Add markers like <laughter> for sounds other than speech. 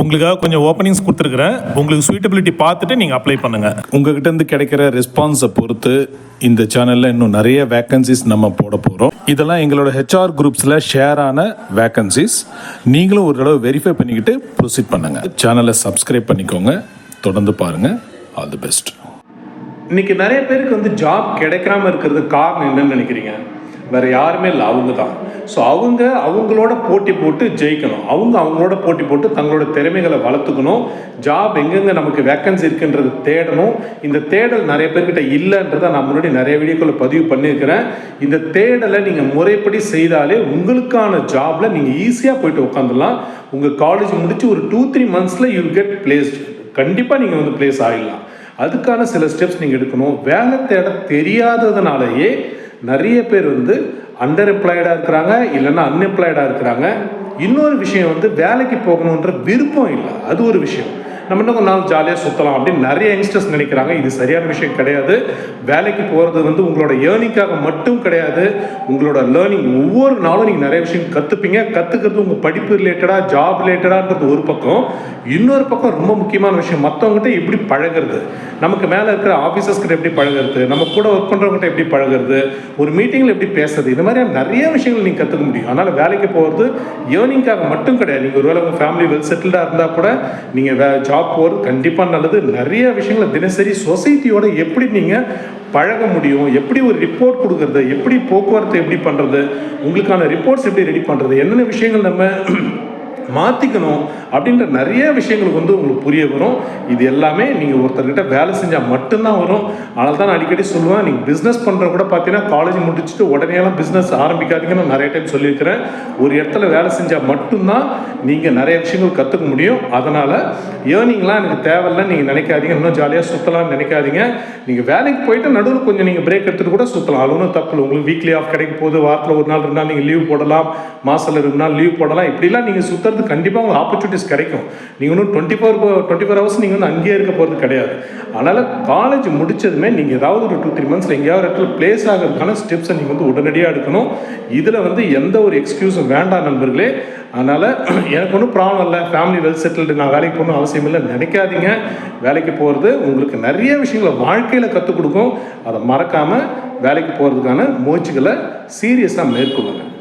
உங்களுக்காக கொஞ்சம் ஓப்பனிங்ஸ் கொடுத்துருக்குறேன். உங்களுக்கு சூட்டபிலிட்டி பார்த்துட்டு நீங்கள் அப்ளை பண்ணுங்கள் உங்ககிட்ட இருந்து கிடைக்கிற ரெஸ்பான்ஸை பொறுத்து இந்த சேனலில் இன்னும் நிறைய வேக்கன்சிஸ் நம்ம போட போகிறோம் இதெல்லாம் எங்களோட ஹெச்ஆர் குரூப்ஸில் ஷேர் ஆன வேக்கன்சிஸ் நீங்களும் ஒரு தடவை வெரிஃபை பண்ணிக்கிட்டு ப்ரொசீட் பண்ணுங்கள் சேனலை சப்ஸ்கிரைப் பண்ணிக்கோங்க. தொடர்ந்து பாருங்கள் ஆல் தி பெஸ்ட் இன்னைக்கு நிறைய பேருக்கு வந்து ஜாப் கிடைக்காம இருக்கிறது காரணம் என்னன்னு நினைக்கிறீங்க? வேறு யாருமே இல்லை அவங்க தான். ஸோ அவங்க அவங்களோட போட்டி போட்டு ஜெயிக்கணும். அவங்க அவங்களோட போட்டி போட்டு தங்களோட திறமைகளை வளர்த்துக்கணும். ஜாப் எங்கெங்கே நமக்கு வேக்கன்சி இருக்குன்றது தேடணும். இந்த தேடல் நிறைய பேர்கிட்ட இல்லைன்றதை நான் முன்னாடி நிறைய வீடியோக்களை பதிவு பண்ணியிருக்கிறேன். இந்த தேடலை நீங்கள் முறைப்படி செய்தாலே உங்களுக்கான ஜாப்பில் நீங்கள் ஈஸியாக போயிட்டு உட்காந்துடலாம் உங்கள் காலேஜ் முடித்து ஒரு டூ த்ரீ மந்த்ஸில் யூ கெட் பிளேஸ்ட் கண்டிப்பாக நீங்கள் வந்து பிளேஸ் ஆகிடலாம் அதுக்கான சில ஸ்டெப்ஸ் நீங்கள் எடுக்கணும். வேலை தேட தெரியாததுனாலேயே நிறைய பேர் வந்து அண்டர் எம்ப்ளாய்டாக இருக்கிறாங்க இல்லைன்னா அன்எம்ப்ளாய்டாக இருக்கிறாங்க. இன்னொரு விஷயம் வந்து வேலைக்கு போகணுன்ற விருப்பம் இல்லை. அது ஒரு விஷயம். நம்ம இன்னும் கொஞ்ச நாள் ஜாலியாக சுற்றலாம் அப்படின்னு நிறைய யங்ஸ்டர்ஸ் நினைக்கிறாங்க. இது சரியான விஷயம் கிடையாது. வேலைக்கு போகிறது வந்து உங்களோட ஏர்னிங்காக மட்டும் கிடையாது. உங்களோட லேர்னிங் ஒவ்வொரு நாளும் நீங்கள் நிறைய விஷயம் கற்றுப்பீங்க கற்றுக்கிறது உங்கள் படிப்பு ரிலேட்டடாக ஜாப் ரிலேட்டடான்றது ஒரு பக்கம். இன்னொரு பக்கம் ரொம்ப முக்கியமான விஷயம் மற்றவங்ககிட்ட எப்படி பழகிறது? நமக்கு மேலே இருக்கிற ஆஃபீஸர்ஸ்கிட்ட எப்படி பழகிறது? நம்ம கூட ஒர்க் பண்ணுறவங்ககிட்ட எப்படி பழகிறது? ஒரு மீட்டிங்கில் எப்படி பேசுறது? இந்த மாதிரியான நிறைய விஷயங்கள் நீங்கள் கற்றுக்க முடியும். அதனால் வேலைக்கு போகிறது ஏர்னிங்காக மட்டும் கிடையாது. நீங்கள் ஒருவேளை உங்கள் ஃபேமிலி வெல் செட்டில்டாக இருந்தால் கூட நீங்கள் வே ஜாப் போகிறது கண்டிப்பாக நல்லது. நிறைய விஷயங்களை தினசரி சொசைட்டியோட எப்படி நீங்கள் பழக முடியும்? எப்படி ஒரு ரிப்போர்ட் கொடுக்கறது? எப்படி போக்குவரத்து எப்படி பண்ணுறது உங்களுக்கான ரிப்போர்ட்ஸ் எப்படி ரெடி பண்ணுறது என்னென்ன விஷயங்கள் நம்ம மாற்றிக்கணும் அப்படின்ற நிறைய விஷயங்களுக்கு வந்து உங்களுக்கு புரிய வரும். இது எல்லாமே நீங்கள் ஒருத்தர்கிட்ட வேலை செஞ்சால் மட்டும்தான் வரும். அதனால தான் நான் அடிக்கடி சொல்லுவேன் நீங்கள் பிஸ்னஸ் பண்ணுற கூட பார்த்தீங்கன்னா காலேஜ் முடிச்சுட்டு உடனேலாம் பிஸ்னஸ் ஆரம்பிக்காதீங்கன்னு நான் நிறைய டைம் சொல்லியிருக்கிறேன். ஒரு இடத்துல வேலை செஞ்சால் மட்டும்தான் நீங்கள் நிறைய விஷயங்கள் கற்றுக்க முடியும். அதனால் ஏர்னிங்லாம் எனக்கு தேவையில்லை நீங்கள் நினைக்காதீங்க. இன்னும் ஜாலியாக சுற்றலாம்னு நினைக்காதீங்க. நீங்கள் வேலைக்கு போயிட்டு நடுவில் கொஞ்சம் நீங்கள் பிரேக் எடுத்துகிட்டு கூட சுற்றலாம் அது ஒன்றும் தப்பு உங்களுக்கு வீக்லி ஆஃப் கிடைக்க போகுது. வாரத்தில் ஒரு நாள் ரெண்டு நாள் நீங்கள் லீவ் போடலாம். மாதத்தில் ரெண்டு நாள் லீவ் போடலாம். இப்படிலாம் நீங்கள் சுற்றுறது கண்டிப்பாக உங்களுக்கு ஆப்பர்ச்சுனிட்டிஸ் கிடைக்கும். நீங்கள் ஒன்றும் twenty four twenty four hours நீங்கள் வந்து அங்கேயே இருக்க போகிறது கிடையாது. அதனால் காலேஜ் முடிச்சதுமே நீங்கள் ஏதாவது ஒரு டூ த்ரீ மந்த்ஸில் எங்கேயாவது இடத்துல பிளேஸ் ஆகிறதுக்கான ஸ்டெப்ஸை நீங்கள் வந்து உடனடியாக எடுக்கணும். இதில் வந்து எந்த ஒரு எக்ஸ்கியூஸும் வேண்டாம் நண்பர்களே. அதனால் <clears throat> எனக்கு ஒன்றும் ப்ராப்ளம் இல்லை. ஃபேமிலி வெல் செட்டில்டு நான் வேலைக்கு போகணும் அவசியம் இல்லை. நினைக்காதீங்க. வேலைக்கு போகிறது உங்களுக்கு நிறைய விஷயங்களை வாழ்க்கையில் கற்றுக் கொடுக்கும். அதை மறக்காமல் வேலைக்கு போகிறதுக்கான முயற்சிகளை சீரியஸாக மேற்கொள்ளுங்கள்